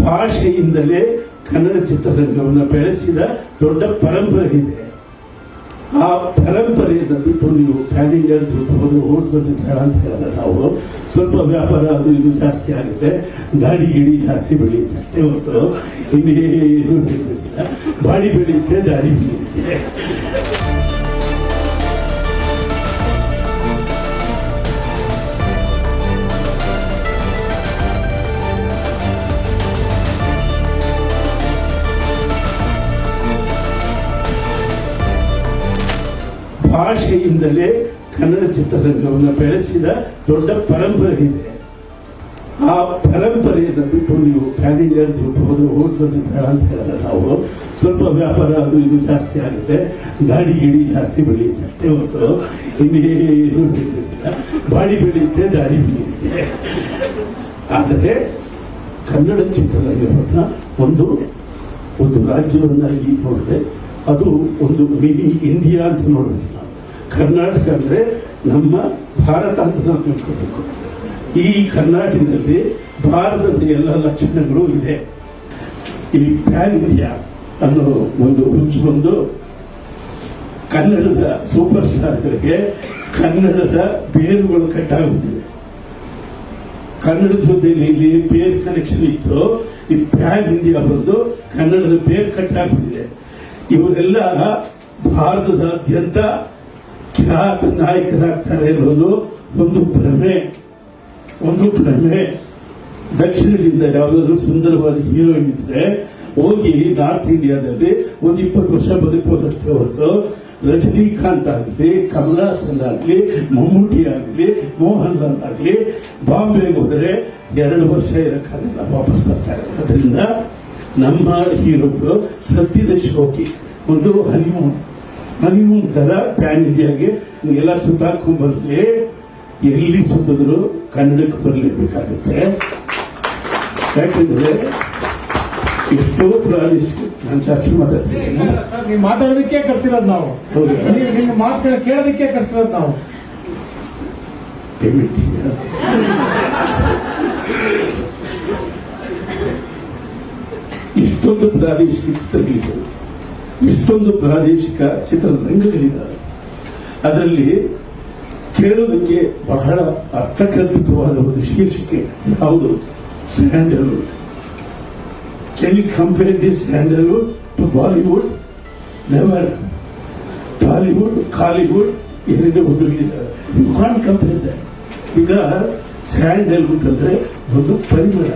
ಭಾಷೆಯಿಂದಲೇ ಕನ್ನಡ ಚಿತ್ರರಂಗವನ್ನು ಬೆಳೆಸಿದ ದೊಡ್ಡ ಪರಂಪರೆ ಇದೆ. ಆ ಪರಂಪರೆಯನ್ನು ಬಿಟ್ಟು ನೀವು ಪ್ಯಾನ್ ಇಂಡಿಯಾ ಹೋದ್ರೆ ಅಂತ ಹೇಳಿದ್ರೆ ನಾವು ಸ್ವಲ್ಪ ವ್ಯಾಪಾರ ಅದು ಇದು ಜಾಸ್ತಿ ಆಗುತ್ತೆ. ದಾಡಿ ಗಿಡಿ ಜಾಸ್ತಿ ಬೆಳೆಯುತ್ತೆ. ಅಷ್ಟೇ ಹೊರತು ಇನ್ನೇನು ಬಾಡಿ ಬೆಳೆಯುತ್ತೆ ದಾಡಿ ಬೆಳೆಯುತ್ತೆ. ಭಾಷೆಯಿಂದಲೇ ಕನ್ನಡ ಚಿತ್ರರಂಗವನ್ನು ಬೆಳೆಸಿದ ದೊಡ್ಡ ಪರಂಪರೆ ಇದೆ. ಆ ಪರಂಪರೆಯನ್ನು ಬಿಟ್ಟು ನೀವು ಪ್ಯಾನ್ ಇಂಡಿಯಾ ಹೋದ್ರೆ ಬೇಡ ಅಂತ ಹೇಳಲ್ಲ ನಾವು. ಸ್ವಲ್ಪ ವ್ಯಾಪಾರ ಅದು ಇದು ಜಾಸ್ತಿ ಆಗುತ್ತೆ. ದಾಡಿ ಗಿಡಿ ಜಾಸ್ತಿ ಬೆಳೆಯುತ್ತೆ ಅಷ್ಟೇ ಹೊರತು ಇನ್ನೇನು ಬೆಳೆಯುತ್ತಿಲ್ಲ ಬಾಡಿ ಬೆಳೆಯುತ್ತೆ ದಾಡಿ ಬೆಳೆಯುತ್ತೆ. ಆದರೆ ಕನ್ನಡ ಚಿತ್ರರಂಗವನ್ನು ಒಂದು ಒಂದು ರಾಜ್ಯವನ್ನಾಗಿ ನೋಡಿದೆ ಅದು ಒಂದು ಮಿನಿ ಇಂಡಿಯಾ ಅಂತ ನೋಡೋದಿಲ್ಲ ಕರ್ನಾಟಕ ಅಂದರೆ ನಮ್ಮ ಭಾರತ ಅಂತ ನಾವು ತಿಳ್ಕೋಬೇಕು. ಈ ಕರ್ನಾಟಕದಲ್ಲಿ ಭಾರತದ ಎಲ್ಲ ಲಕ್ಷಣಗಳು ಇದೆ. ಈ ಪ್ಯಾನ್ ಇಂಡಿಯಾ ಅನ್ನೋ ಒಂದು ಹುಚ್ಚು ಬಂದು ಕನ್ನಡದ ಸೂಪರ್ ಸ್ಟಾರ್ಗಳಿಗೆ ಕನ್ನಡದ ಬೇರುಗಳು ಕಟ್ಟಾಗುತ್ತಿದೆ ಕನ್ನಡದ ಜೊತೆಯಲ್ಲಿ ಇಲ್ಲಿ ಬೇರ್ ಕನೆಕ್ಷನ್ ಇತ್ತು. ಈ ಪ್ಯಾನ್ ಇಂಡಿಯಾ ಬಂದು ಕನ್ನಡದ ಬೇರ್ ಕಟ್ಟಾಗ್ಬಿಟ್ಟಿದೆ. ಇವರೆಲ್ಲ ಭಾರತದಾದ್ಯಂತ ಖ್ಯಾತ ನಾಯಕರಾಗ್ತಾರೆ ಅನ್ನೋದು ಒಂದು ಭ್ರಮೆ. ಒಂದು ಭ್ರಮೆ. ದಕ್ಷಿಣದಿಂದ ಯಾವುದಾದ್ರೂ ಸುಂದರವಾದ ಹೀರೋಯಿನ್ ಇದ್ರೆ ಹೋಗಿ ನಾರ್ತ್ ಇಂಡಿಯಾದಲ್ಲಿ ಒಂದು ಇಪ್ಪತ್ತು ವರ್ಷ ಬದುಕೋದಷ್ಟೇ ಹೊರತು ರಜನಿಕಾಂತ್ ಆಗಲಿ, ಕಮಲ್ ಹಾಸನ್ ಆಗಲಿ, ಮಮ್ಮೂಟಿ ಆಗಲಿ ಮೋಹನ್ ಲಾಲ್ ಆಗಲಿ ಬಾಂಬೆಗೆ ಹೋದರೆ ಎರಡು ವರ್ಷ ಇರಕ್ಕಾಗಲ್ಲ, ವಾಪಸ್ ಬರ್ತಾರೆ. ಅದರಿಂದ ನಮ್ಮ ಹೀರೋಗಳು ಸತ್ಯದ ಶೋಕಿ. ಒಂದು ಹನಿಮೂನ್ ಹನಿಮೂನ್ ತರ ಪ್ಯಾನ್ ಇಂಡಿಯಾಗೆ ಎಲ್ಲ ಸುತ್ತಾಕೊಂಡ್ ಬರ್ಲಿ ಎಲ್ಲಿ ಸುತ್ತಿದ್ರು ಕನ್ನಡಕ್ಕೆ ಬರಲೇಬೇಕಾಗುತ್ತೆ. ಯಾಕಂದ್ರೆ ಎಷ್ಟೋ ಪ್ರಾದೇಶಿಕ ನಾನು ಜಾಸ್ತಿ ಮಾತಾಡ್ತೀನಿ. ಮಾತಾಡೋದಕ್ಕೆ ಕರ್ಸಿರೋದು ನಾವು. ಹೌದು. ನಿಮ್ಮ ಮಾತುಗಳ ಕೇಳೋದಕ್ಕೆ ಕರ್ಸಿರೋದು ನಾವು. ಪೇಮೆಂಟ್ ಇಷ್ಟೊಂದು ಪ್ರಾದೇಶಿಕ ಚಿತ್ರಗಳಿದ್ದಾವೆ. ಇಷ್ಟೊಂದು ಪ್ರಾದೇಶಿಕ ಚಿತ್ರರಂಗಗಳಿದ್ದಾವೆ. ಅದರಲ್ಲಿ ಕೇಳೋದಕ್ಕೆ ಬಹಳ ಅರ್ಥಕಲ್ಪಿತವಾದ ಒಂದು ಶೀರ್ಷಿಕೆ ಯಾವುದು? Sandalwood can you compare this Sandalwood to Bollywood? Never Bollywood, Kollywood ಏನೇನೋ ಹುಡುಗಿದ್ದಾರೆ you compare that because Sandalwood ಅಂದರೆ ಒಂದು ಪರಿಮಳ.